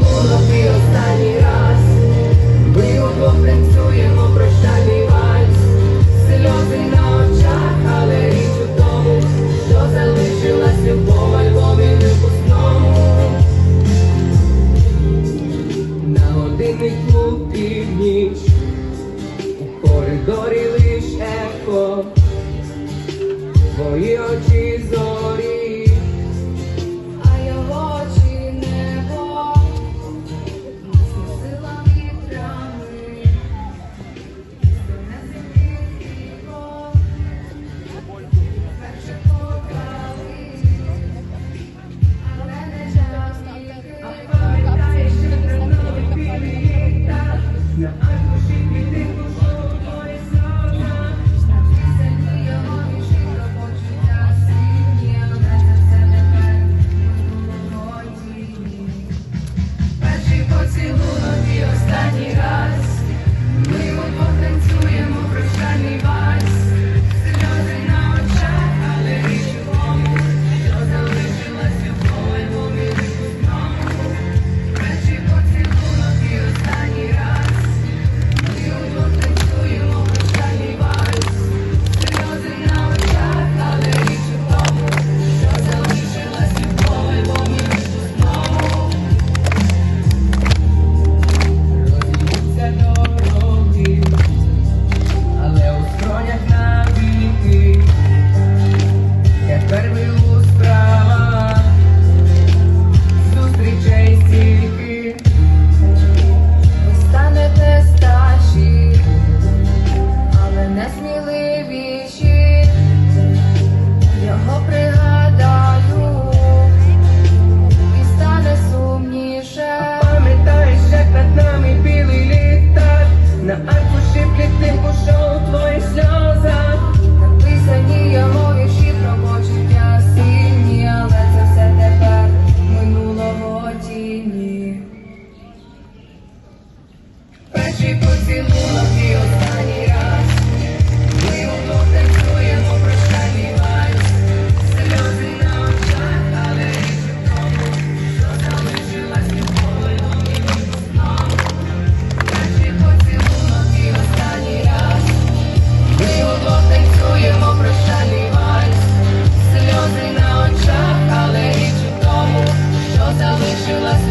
ти останній раз, ми обох прощальний вальс, сльози на очах, але річ у тому, що залишилась любов альбомі випускному. На годиннику північ у коридорі лиш ехо, твої очі зорі.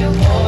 you want.